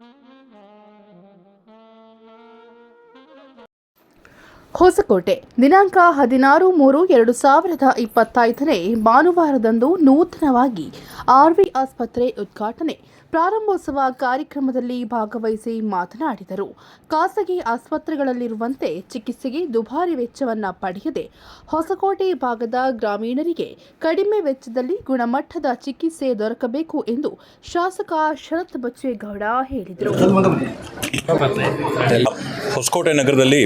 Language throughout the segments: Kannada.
Mm-hmm. ಹೊಸಕೋಟೆ. ದಿನಾಂಕ ಹದಿನಾರು ಮೂರು ಎರಡು ಸಾವಿರದ ಇಪ್ಪತ್ತೈದನೇ ಭಾನುವಾರದಂದು ನೂತನವಾಗಿ ಆರ್ವಿ ಆಸ್ಪತ್ರೆ ಉದ್ಘಾಟನೆ. ಪ್ರಾರಂಭೋತ್ಸವ ಕಾರ್ಯಕ್ರಮದಲ್ಲಿ ಭಾಗವಹಿಸಿ ಮಾತನಾಡಿದರು. ಖಾಸಗಿ ಆಸ್ಪತ್ರೆಗಳಲ್ಲಿರುವಂತೆ ಚಿಕಿತ್ಸೆಗೆ ದುಬಾರಿ ವೆಚ್ಚವನ್ನು ಪಡೆಯದೆ ಹೊಸಕೋಟೆ ಭಾಗದ ಗ್ರಾಮೀಣರಿಗೆ ಕಡಿಮೆ ವೆಚ್ಚದಲ್ಲಿ ಗುಣಮಟ್ಟದ ಚಿಕಿತ್ಸೆ ದೊರಕಬೇಕು ಎಂದು ಶಾಸಕ ಶರತ್ ಬಚ್ಚೇಗೌಡ ಹೇಳಿದರು. ಹೊಸಕೋಟೆ ನಗರದಲ್ಲಿ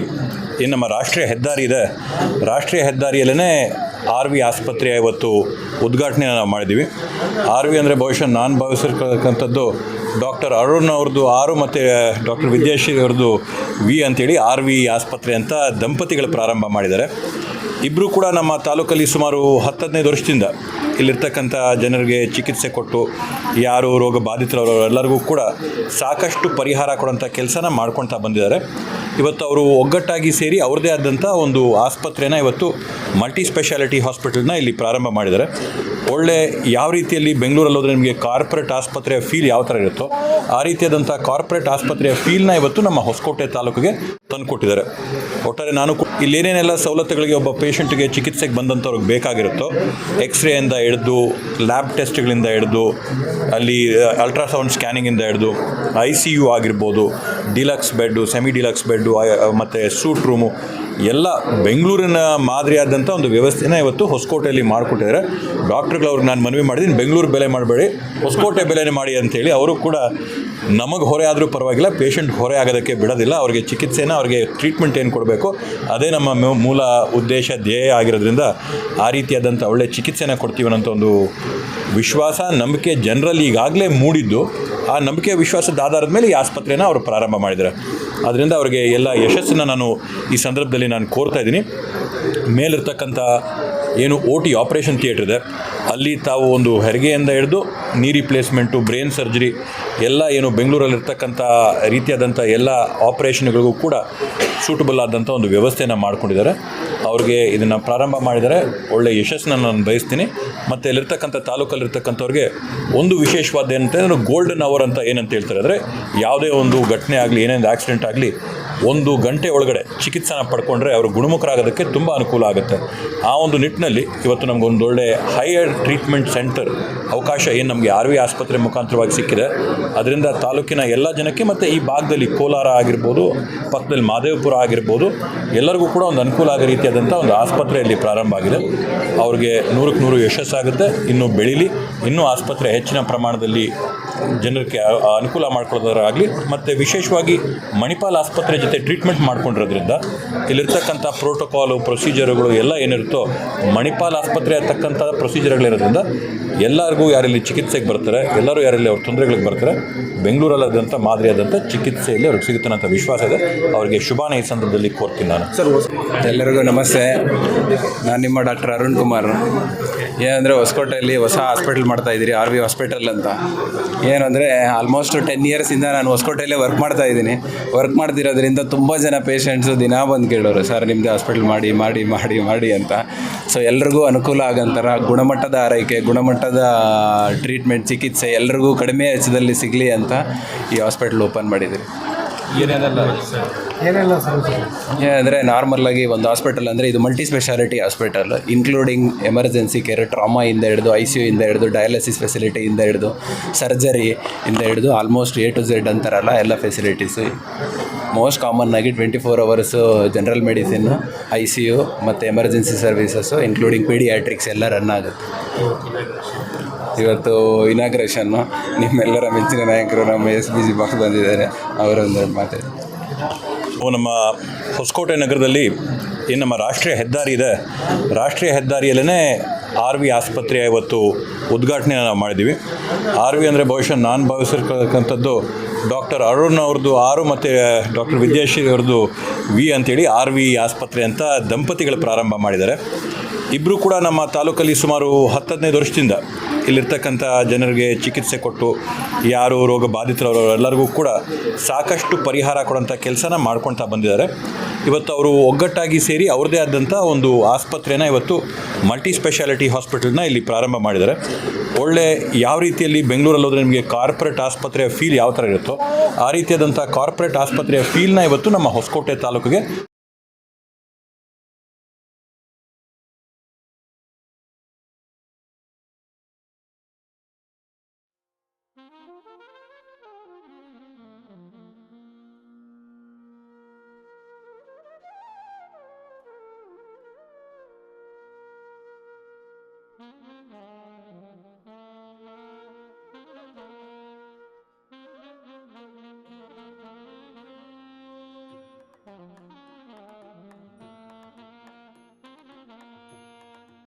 ಏನು ನಮ್ಮ ರಾಷ್ಟ್ರೀಯ ಹೆದ್ದಾರಿ ಇದೆ. ರಾಷ್ಟ್ರೀಯ ಹೆದ್ದಾರಿಯಲ್ಲೇ ಆರ್ ವಿ ಆಸ್ಪತ್ರೆ ಇವತ್ತು ಉದ್ಘಾಟನೆ ನಾವು ಮಾಡಿದ್ದೀವಿ. ಆರ್ ವಿ ಅಂದರೆ ಬಹುಶಃ ನಾನು ಭಾವಿಸಿರ್ತಕ್ಕಂಥದ್ದು ಡಾಕ್ಟರ್ ಅರುಣ್ ಅವ್ರದ್ದು ಆರು ಮತ್ತು ಡಾಕ್ಟರ್ ವಿದ್ಯಾಶ್ರೀ ಅವ್ರದ್ದು ವಿ ಅಂತೇಳಿ ಆರ್ ವಿ ಆಸ್ಪತ್ರೆ ಅಂತ ದಂಪತಿಗಳು ಪ್ರಾರಂಭ ಮಾಡಿದ್ದಾರೆ. ಇಬ್ಬರು ಕೂಡ ನಮ್ಮ ತಾಲೂಕಲ್ಲಿ ಸುಮಾರು ಹತ್ತು ಹದಿನೈದು ವರ್ಷದಿಂದ ಇಲ್ಲಿರ್ತಕ್ಕಂಥ ಜನರಿಗೆ ಚಿಕಿತ್ಸೆ ಕೊಟ್ಟು ಯಾರು ರೋಗ ಬಾಧಿತರವರು ಎಲ್ಲರಿಗೂ ಕೂಡ ಸಾಕಷ್ಟು ಪರಿಹಾರ ಕೊಡೋಂಥ ಕೆಲಸನ ಮಾಡ್ಕೊಳ್ತಾ ಬಂದಿದ್ದಾರೆ. ಇವತ್ತು ಅವರು ಒಗ್ಗಟ್ಟಾಗಿ ಸೇರಿ ಅವ್ರದ್ದೇ ಆದಂಥ ಒಂದು ಆಸ್ಪತ್ರೆನ ಇವತ್ತು ಮಲ್ಟಿ ಸ್ಪೆಷಾಲಿಟಿ ಹಾಸ್ಪಿಟಲ್ನ ಇಲ್ಲಿ ಪ್ರಾರಂಭ ಮಾಡಿದ್ದಾರೆ. ಒಳ್ಳೆ ಯಾವ ರೀತಿಯಲ್ಲಿ ಬೆಂಗಳೂರಲ್ಲಿ ಹೋದರೆ ನಿಮಗೆ ಕಾರ್ಪೊರೇಟ್ ಆಸ್ಪತ್ರೆಯ ಫೀಲ್ ಯಾವ ಥರ ಇರುತ್ತೋ ಆ ರೀತಿಯಾದಂಥ ಕಾರ್ಪೊರೇಟ್ ಆಸ್ಪತ್ರೆಯ ಫೀಲ್ನ ಇವತ್ತು ನಮ್ಮ ಹೊಸಕೋಟೆ ತಾಲೂಕಿಗೆ ತಂದುಕೊಟ್ಟಿದ್ದಾರೆ. ಒಟ್ಟಾರೆ ನಾನು ಇಲ್ಲೇನೇನೆಲ್ಲ ಸವಲತ್ತುಗಳಿಗೆ ಒಬ್ಬ ಪೇಷಂಟ್ಗೆ ಚಿಕಿತ್ಸೆಗೆ ಬಂದಂಥವ್ರಿಗೆ ಬೇಕಾಗಿರುತ್ತೋ ಎಕ್ಸ್ರೇಯಿಂದ ಹಿಡಿದು ಲ್ಯಾಬ್ ಟೆಸ್ಟ್ಗಳಿಂದ ಹಿಡಿದು, ಅಲ್ಲಿ ಅಲ್ಟ್ರಾಸೌಂಡ್ ಸ್ಕ್ಯಾನಿಂಗಿಂದ ಹಿಡಿದು ಐ ಸಿ ಯು ಆಗಿರ್ಬೋದು deluxe bed semi deluxe bed ಮತ್ತು ಸೂಟ್ ರೂಮು ಎಲ್ಲ ಬೆಂಗಳೂರಿನ ಮಾದರಿಯಾದಂಥ ಒಂದು ವ್ಯವಸ್ಥೆನ ಇವತ್ತು ಹೊಸಕೋಟೆಯಲ್ಲಿ ಮಾಡಿಕೊಟ್ಟಿದ್ದಾರೆ. ಡಾಕ್ಟ್ರುಗಳು ಅವ್ರಿಗೆ ನಾನು ಮನವಿ ಮಾಡಿದ್ದೀನಿ, ಬೆಂಗಳೂರು ಬೆಲೆ ಮಾಡಬೇಡಿ, ಹೊಸಕೋಟೆ ಬೆಲೆನೇ ಮಾಡಿ ಅಂತೇಳಿ. ಅವರು ಕೂಡ ನಮಗೆ ಹೊರೆ ಆದರೂ ಪರವಾಗಿಲ್ಲ ಪೇಷಂಟ್ ಹೊರೆ ಆಗೋದಕ್ಕೆ ಬಿಡೋದಿಲ್ಲ. ಅವರಿಗೆ ಚಿಕಿತ್ಸೆನ ಅವರಿಗೆ ಟ್ರೀಟ್ಮೆಂಟ್ ಏನು ಕೊಡಬೇಕು, ಅದೇ ನಮ್ಮ ಮೂಲ ಉದ್ದೇಶ, ಧ್ಯೇಯ ಆಗಿರೋದ್ರಿಂದ ಆ ರೀತಿಯಾದಂಥ ಒಳ್ಳೆ ಚಿಕಿತ್ಸೆನ ಕೊಡ್ತೀವಿ ಅನ್ನೋಂಥ ಒಂದು ವಿಶ್ವಾಸ, ನಂಬಿಕೆ ಜನರಲ್ಲಿ ಈಗಾಗಲೇ ಮೂಡಿದ್ದು. ಆ ನಂಬಿಕೆ ವಿಶ್ವಾಸದ ಆಧಾರದ ಮೇಲೆ ಈ ಆಸ್ಪತ್ರೆನ ಅವರು ಪ್ರಾರಂಭ ಮಾಡಿದ್ದಾರೆ. ಅದರಿಂದ ಅವರಿಗೆ ಎಲ್ಲ ಯಶಸ್ಸನ್ನು ನಾನು ಈ ಸಂದರ್ಭದಲ್ಲಿ ನಾನು ಕೋರ್ತಾ ಇದ್ದೀನಿ. ಮೇಲಿರ್ತಕ್ಕಂಥ ಏನು ಓ ಟಿ ಆಪ್ರೇಷನ್ ಥಿಯೇಟ್ರ್ ಇದೆ. ಅಲ್ಲಿ ತಾವು ಒಂದು ಹೆರಿಗೆಯಿಂದ ಹಿಡಿದು ನೀ ರಿಪ್ಲೇಸ್ಮೆಂಟು ಬ್ರೈನ್ ಸರ್ಜರಿ ಎಲ್ಲ ಏನು ಬೆಂಗಳೂರಲ್ಲಿರ್ತಕ್ಕಂಥ ರೀತಿಯಾದಂಥ ಎಲ್ಲ ಆಪ್ರೇಷನ್ಗಳಿಗೂ ಕೂಡ ಸೂಟಬಲ್ ಆದಂಥ ಒಂದು ವ್ಯವಸ್ಥೆಯನ್ನು ಮಾಡ್ಕೊಂಡಿದ್ದಾರೆ. ಅವ್ರಿಗೆ ಇದನ್ನು ಪ್ರಾರಂಭ ಮಾಡಿದರೆ ಒಳ್ಳೆಯ ಯಶಸ್ಸನ್ನು ನಾನು ಬಯಸ್ತೀನಿ. ಮತ್ತು ಅಲ್ಲಿರ್ತಕ್ಕಂಥ ತಾಲೂಕಲ್ಲಿರ್ತಕ್ಕಂಥವ್ರಿಗೆ ಒಂದು ವಿಶೇಷವಾದ ಏನಂತಂದರೆ ಗೋಲ್ಡನ್ ಅವರ್ ಅಂತ ಏನಂತ ಹೇಳ್ತಾರೆ. ಅಂದರೆ ಯಾವುದೇ ಒಂದು ಘಟನೆ ಆಗಲಿ ಏನೇನು ಆಕ್ಸಿಡೆಂಟ್ ಆಗಲಿ ಒಂದು ಗಂಟೆ ಒಳಗಡೆ ಚಿಕಿತ್ಸೆನ ಪಡ್ಕೊಂಡ್ರೆ ಅವರು ಗುಣಮುಖರಾಗೋದಕ್ಕೆ ತುಂಬ ಅನುಕೂಲ ಆಗುತ್ತೆ. ಆ ಒಂದು ನಿಟ್ಟಿನಲ್ಲಿ ಇವತ್ತು ನಮಗೊಂದೊಳ್ಳೆ ಹೈಯರ್ ಟ್ರೀಟ್ಮೆಂಟ್ ಸೆಂಟರ್ ಅವಕಾಶ ಏನು ನಮಗೆ ಆರ್ ವಿ ಆಸ್ಪತ್ರೆ ಮುಖಾಂತರವಾಗಿ ಸಿಕ್ಕಿದೆ. ಅದರಿಂದ ತಾಲೂಕಿನ ಎಲ್ಲ ಜನಕ್ಕೆ ಮತ್ತು ಈ ಭಾಗದಲ್ಲಿ ಕೋಲಾರ ಆಗಿರ್ಬೋದು, ಪಕ್ಕದಲ್ಲಿ ಮಾದೇವಪುರ ಆಗಿರ್ಬೋದು, ಎಲ್ಲರಿಗೂ ಕೂಡ ಒಂದು ಅನುಕೂಲ ಆಗೋ ರೀತಿಯಾದಂಥ ಒಂದು ಆಸ್ಪತ್ರೆಯಲ್ಲಿ ಪ್ರಾರಂಭ ಆಗಿದೆ. ಅವ್ರಿಗೆ ನೂರಕ್ಕೆ ನೂರು ಯಶಸ್ಸಾಗುತ್ತೆ. ಇನ್ನೂ ಬೆಳೀಲಿ, ಇನ್ನೂ ಆಸ್ಪತ್ರೆ ಹೆಚ್ಚಿನ ಪ್ರಮಾಣದಲ್ಲಿ ಜನರಿಗೆ ಅನುಕೂಲ ಮಾಡ್ಕೊಳ್ಳೋದಾಗಲಿ ಮತ್ತು ವಿಶೇಷವಾಗಿ ಮಣಿಪಾಲ್ ಆಸ್ಪತ್ರೆ ಜೊತೆ ಟ್ರೀಟ್ಮೆಂಟ್ ಮಾಡ್ಕೊಂಡಿರೋದ್ರಿಂದ ಇಲ್ಲಿರ್ತಕ್ಕಂಥ ಪ್ರೋಟೋಕಾಲು ಪ್ರೊಸೀಜರ್ಗಳು ಎಲ್ಲ ಏನಿರುತ್ತೋ, ಮಣಿಪಾಲ್ ಆಸ್ಪತ್ರೆ ತಕ್ಕಂಥ ಪ್ರೊಸೀಜರ್ಗಳಿರೋದ್ರಿಂದ ಎಲ್ಲರಿಗೂ ಯಾರಲ್ಲಿ ಚಿಕಿತ್ಸೆಗೆ ಬರ್ತಾರೆ, ಎಲ್ಲರೂ ಯಾರಲ್ಲಿ ಅವ್ರ ತೊಂದರೆಗಳಿಗೆ ಬರ್ತಾರೆ, ಬೆಂಗಳೂರಲ್ಲಾದಂಥ ಮಾದರಿಯಾದಂಥ ಚಿಕಿತ್ಸೆಯಲ್ಲಿ ಅವ್ರಿಗೆ ಸಿಗುತ್ತೆ ಅಂತ ವಿಶ್ವಾಸ ಇದೆ. ಅವರಿಗೆ ಶುಭಾನ ಈ ಸಂದರ್ಭದಲ್ಲಿ ಕೋರ್ತೀನಿ ನಾನು. ಎಲ್ಲರಿಗೂ ನಮಸ್ತೆ. ನಾನು ನಿಮ್ಮ ಡಾಕ್ಟರ್ ಅರುಣ್ ಕುಮಾರ್. ಏನಂದರೆ ಹೊಸಕೋಟೆಯಲ್ಲಿ ಹೊಸ ಹಾಸ್ಪಿಟಲ್ ಮಾಡ್ತಾ ಇದ್ದೀರಿ ಆರ್ ವಿ ಹಾಸ್ಪಿಟಲ್ ಅಂತ. ಏನಂದರೆ ಆಲ್ಮೋಸ್ಟ್ ಟೆನ್ ಇಯರ್ಸಿಂದ ನಾನು ಹೊಸಕೋಟೆಯಲ್ಲೇ ವರ್ಕ್ ಮಾಡ್ತಾ ಇದ್ದೀನಿ. ವರ್ಕ್ ಮಾಡ್ತಿರೋದ್ರಿಂದ ತುಂಬ ಜನ ಪೇಷಂಟ್ಸು ದಿನ ಬಂದು ಕೇಳೋರು ಸರ್ ನಿಮ್ಮದು ಹಾಸ್ಪಿಟಲ್ ಮಾಡಿ ಮಾಡಿ ಮಾಡಿ ಮಾಡಿ ಅಂತ. ಸೊ ಎಲ್ರಿಗೂ ಅನುಕೂಲ ಆಗಂತರ ಗುಣಮಟ್ಟದ ಆರೈಕೆ, ಗುಣಮಟ್ಟದ ಟ್ರೀಟ್ಮೆಂಟ್ ಚಿಕಿತ್ಸೆ ಎಲ್ರಿಗೂ ಕಡಿಮೆ ವೆಚ್ಚದಲ್ಲಿ ಸಿಗಲಿ ಅಂತ ಈ ಹಾಸ್ಪಿಟಲ್ ಓಪನ್ ಮಾಡಿದ್ದೀರಿ. ಅಂದರೆ ನಾರ್ಮಲಾಗಿ ಒಂದು ಹಾಸ್ಪಿಟಲ್ ಅಂದರೆ ಇದು multi speciality hospital including emergency care trauma ಇಂದ ಹಿಡಿದು ಐ ಸಿ ಯು ಇಂದ ಹಿಡಿದು ಡಯಾಲಿಸಿಸ್ ಫೆಸಿಲಿಟಿ ಇಂದ ಹಿಡಿದು ಸರ್ಜರಿ ಇಂದ ಹಿಡಿದು ಆಲ್ಮೋಸ್ಟ್ ಎ ಟು ಝೆಡ್ ಅಂತಾರಲ್ಲ ಎಲ್ಲ ಫೆಸಿಲಿಟೀಸು ಮೋಸ್ಟ್ ಕಾಮನ್ ಆಗಿ twenty four hours general medicine I C U ಮತ್ತು ಎಮರ್ಜೆನ್ಸಿ ಸರ್ವಿಸಸ್ಸು ಇನ್ಕ್ಲೂಡಿಂಗ್ ಪೀಡಿಯಾಟ್ರಿಕ್ಸ್ ಎಲ್ಲ ರನ್ ಆಗುತ್ತೆ. ಇವತ್ತು ಇನಾಗ್ರೇಷನ್ನು ನಿಮ್ಮೆಲ್ಲರ ಮೆಚ್ಚಿನ ನಾಯಕರು ನಮ್ಮ ಎಸ್ ಬಿ ಜಿ ಬಾಕ್ಸ್ ಬಂದಿದ್ದಾರೆ, ಅವರೊಂದು ಮಾತಾಡಿ. ನಮ್ಮ ಹೊಸಕೋಟೆ ನಗರದಲ್ಲಿ ಏನು ನಮ್ಮ ರಾಷ್ಟ್ರೀಯ ಹೆದ್ದಾರಿ ಇದೆ. ರಾಷ್ಟ್ರೀಯ ಹೆದ್ದಾರಿಯಲ್ಲೇ ಆರ್ ವಿ ಆಸ್ಪತ್ರೆ ಇವತ್ತು ಉದ್ಘಾಟನೆ ನಾವು ಮಾಡಿದ್ದೀವಿ. ಆರ್ ವಿ ಅಂದರೆ ಬಹುಶಃ ನಾನು ಭಾವಿಸಿರ್ತಕ್ಕಂಥದ್ದು ಡಾಕ್ಟರ್ ಅರುಣ್ ಅವ್ರದ್ದು ಆರು ಮತ್ತು ಡಾಕ್ಟರ್ ವಿದ್ಯಾಶ್ರೀ ಅವ್ರದ್ದು ವಿ ಅಂತೇಳಿ ಆರ್ ವಿ ಆಸ್ಪತ್ರೆ ಅಂತ ದಂಪತಿಗಳು ಪ್ರಾರಂಭ ಮಾಡಿದ್ದಾರೆ. ಇಬ್ಬರು ಕೂಡ ನಮ್ಮ ತಾಲೂಕಲ್ಲಿ ಸುಮಾರು ಹತ್ತು ಹದಿನೈದು ವರ್ಷದಿಂದ ಇಲ್ಲಿರ್ತಕ್ಕಂಥ ಜನರಿಗೆ ಚಿಕಿತ್ಸೆ ಕೊಟ್ಟು ಯಾರು ರೋಗ ಬಾಧಿತರವರು ಎಲ್ಲರಿಗೂ ಕೂಡ ಸಾಕಷ್ಟು ಪರಿಹಾರ ಕೊಡೋಂಥ ಕೆಲಸನ ಮಾಡ್ಕೊಳ್ತಾ ಬಂದಿದ್ದಾರೆ. ಇವತ್ತು ಅವರು ಒಗ್ಗಟ್ಟಾಗಿ ಸೇರಿ ಅವ್ರದ್ದೇ ಆದಂಥ ಒಂದು ಆಸ್ಪತ್ರೆನ ಇವತ್ತು ಮಲ್ಟಿ ಸ್ಪೆಷಾಲಿಟಿ ಹಾಸ್ಪಿಟಲ್ನ ಇಲ್ಲಿ ಪ್ರಾರಂಭ ಮಾಡಿದ್ದಾರೆ. ಒಳ್ಳೆ ಯಾವ ರೀತಿಯಲ್ಲಿ ಬೆಂಗಳೂರಲ್ಲಿ ಹೋದರೆ ನಿಮಗೆ ಕಾರ್ಪೊರೇಟ್ ಆಸ್ಪತ್ರೆಯ ಫೀಲ್ ಯಾವ ಥರ ಇರುತ್ತೋ, ಆ ರೀತಿಯಾದಂಥ ಕಾರ್ಪೊರೇಟ್ ಆಸ್ಪತ್ರೆಯ ಫೀಲ್ನ ಇವತ್ತು ನಮ್ಮ ಹೊಸಕೋಟೆ ತಾಲೂಕಿಗೆ